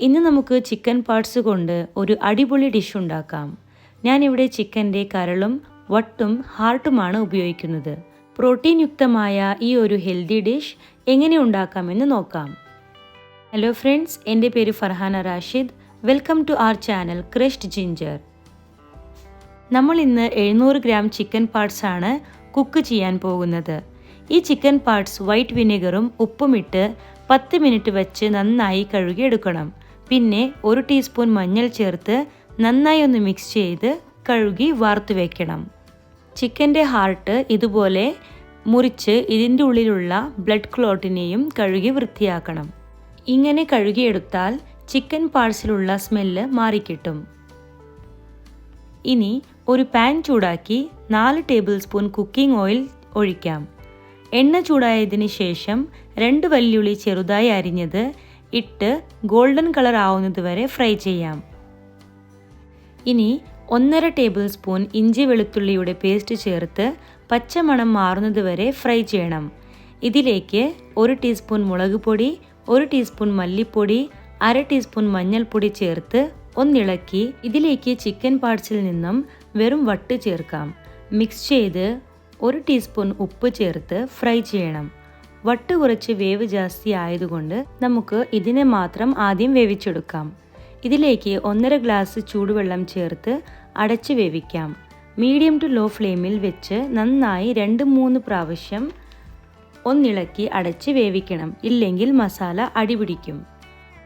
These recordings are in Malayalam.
ഇന്ന് നമുക്ക് ചിക്കൻ പാർട്സ് കൊണ്ട് ഒരു അടിപൊളി ഡിഷ് ഉണ്ടാക്കാം. ഞാനിവിടെ ചിക്കന്റെ കരളും വട്ടും ഹാർട്ടുമാണ് ഉപയോഗിക്കുന്നത്. പ്രോട്ടീൻ യുക്തമായ ഈ ഒരു ഹെൽത്തി ഡിഷ് എങ്ങനെ ഉണ്ടാക്കാമെന്ന് നോക്കാം. ഹലോ ഫ്രണ്ട്സ് എന്റെ പേര് Farhana Rashid. Welcome to our channel crushed ginger നമ്മൾ ഇന്ന് എഴുന്നൂറ് ഗ്രാം ചിക്കൻ പാർട്സ് ആണ് കുക്ക് ചെയ്യാൻ പോകുന്നത്. ഈ ചിക്കൻ പാർട്സ് വൈറ്റ് വിനെഗറും ഉപ്പുമിട്ട് പത്ത് മിനിറ്റ് വെച്ച് നന്നായി കഴുകിയെടുക്കണം. പിന്നെ ഒരു ടീസ്പൂൺ മഞ്ഞൾ ചേർത്ത് നന്നായി ഒന്ന് മിക്സ് ചെയ്ത് കഴുകി വാർത്തു വയ്ക്കണം ചിക്കന്റെ ഹാർട്ട് ഇതുപോലെ മുറിച്ച് ഇതിന്റെ ഉള്ളിലുള്ള ബ്ലഡ് ക്ലോട്ടിനെയും കഴുകി വൃത്തിയാക്കണം. ഇങ്ങനെ കഴുകിയെടുത്താൽ ചിക്കൻ പാഴ്സിലുള്ള സ്മെല്ല് മാറിക്കിട്ടും. ഇനി ഒരു പാൻ ചൂടാക്കി നാല് ടേബിൾ സ്പൂൺ കുക്കിംഗ് ഓയിൽ ഒഴിക്കാം. എണ്ണ ചൂടായതിനു ശേഷം രണ്ട് വല്യുള്ളി ചെറുതായി അരിഞ്ഞത് ഇട്ട് ഗോൾഡൻ കളർ ആവുന്നത് വരെ ഫ്രൈ ചെയ്യാം. ഇനി ഒന്നര ടേബിൾ സ്പൂൺ ഇഞ്ചി വെളുത്തുള്ളിയുടെ പേസ്റ്റ് ചേർത്ത് പച്ചമണം മാറുന്നത് വരെ ഫ്രൈ ചെയ്യണം. ഇതിലേക്ക് ഒരു ടീസ്പൂൺ മുളക് പൊടി ഒരു ടീസ്പൂൺ മല്ലിപ്പൊടി അര ടീസ്പൂൺ മഞ്ഞൾപ്പൊടി ചേർത്ത് ഒന്നിളക്കി ഇതിലേക്ക് ചിക്കൻ പാർട്സിൽ നിന്നും വെറും വട്ട് ചേർക്കാം. മിക്സ് ചെയ്ത് ഒരു ടീസ്പൂൺ ഉപ്പ് ചേർത്ത് ഫ്രൈ ചെയ്യണം. വട്ട് കുറച്ച് വേവ് ജാസ്തി ആയതുകൊണ്ട് നമുക്ക് ഇതിനെ മാത്രം ആദ്യം വേവിച്ചെടുക്കാം. ഇതിലേക്ക് ഒന്നര ഗ്ലാസ് ചൂടുവെള്ളം ചേർത്ത് അടച്ച് വേവിക്കാം. മീഡിയം ടു ലോ ഫ്ലെയിമിൽ വെച്ച് നന്നായി രണ്ട് മൂന്ന് പ്രാവശ്യം ഒന്നിളക്കി അടച്ച് വേവിക്കണം. ഇല്ലെങ്കിൽ മസാല അടിപിടിക്കും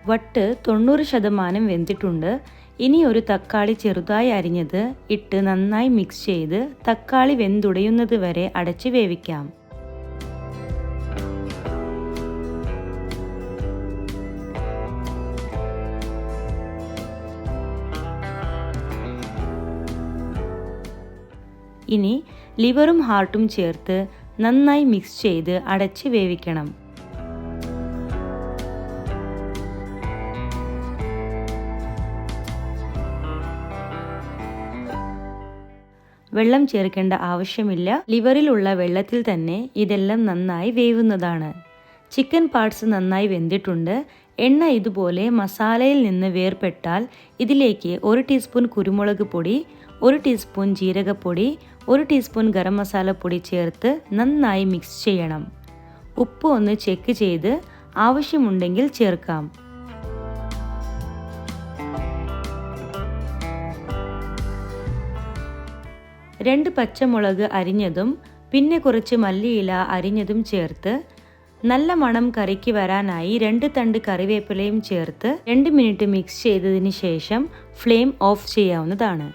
വട്ട് തൊണ്ണൂറ് ശതമാനം വെന്തിട്ടുണ്ട്. ഇനി ഒരു തക്കാളി ചെറുതായി അരിഞ്ഞത് ഇട്ട് നന്നായി മിക്സ് ചെയ്ത് തക്കാളി വെന്തുടയുന്നത് വരെ അടച്ച് വേവിക്കാം. ഇനി ലിവറും ഹാർട്ടും ചേർത്ത് നന്നായി മിക്സ് ചെയ്ത് അടച്ച് വേവിക്കണം. വെള്ളം ചേർക്കേണ്ട ആവശ്യമില്ല. ലിവറിലുള്ള വെള്ളത്തിൽ തന്നെ ഇതെല്ലാം നന്നായി വേവുന്നതാണ്. ചിക്കൻ പാർട്സ് നന്നായി വെന്തിട്ടുണ്ട്. എണ്ണ ഇതുപോലെ മസാലയിൽ നിന്ന് വേർപെട്ടാൽ ഇതിലേക്ക് ഒരു ടീസ്പൂൺ കുരുമുളക് പൊടി ഒരു ടീസ്പൂൺ ജീരകപ്പൊടി ഒരു ടീസ്പൂൺ ഗരം മസാല പൊടി ചേർത്ത് നന്നായി മിക്സ് ചെയ്യണം. ഉപ്പ് ഒന്ന് ചെക്ക് ചെയ്ത് ആവശ്യമുണ്ടെങ്കിൽ ചേർക്കാം. രണ്ട് പച്ചമുളക് അരിഞ്ഞതും പിന്നെ കുറച്ച് മല്ലിയില അരിഞ്ഞതും ചേർത്ത് നല്ല മണം കറിക്ക് വരാനായി രണ്ട് തണ്ട് കറിവേപ്പിലയും ചേർത്ത് രണ്ട് മിനിറ്റ് മിക്സ് ചെയ്തതിന് ശേഷം ഫ്ലെയിം ഓഫ് ചെയ്യാവുന്നതാണ്.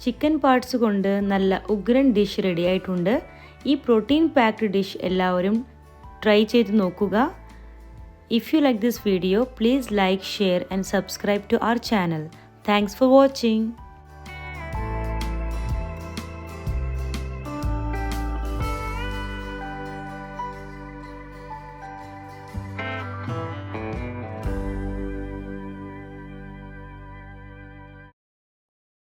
ചിക്കൻ പാർട്സ് കൊണ്ട് നല്ല ഉഗ്രൻ ഡിഷ് റെഡി ആയിട്ടുണ്ട് ഈ പ്രോട്ടീൻ പാക്ഡ് ഡിഷ് എല്ലാവരും ട്രൈ ചെയ്ത് നോക്കുക If you like this video, please like, share and subscribe to our channel. Thanks for watching.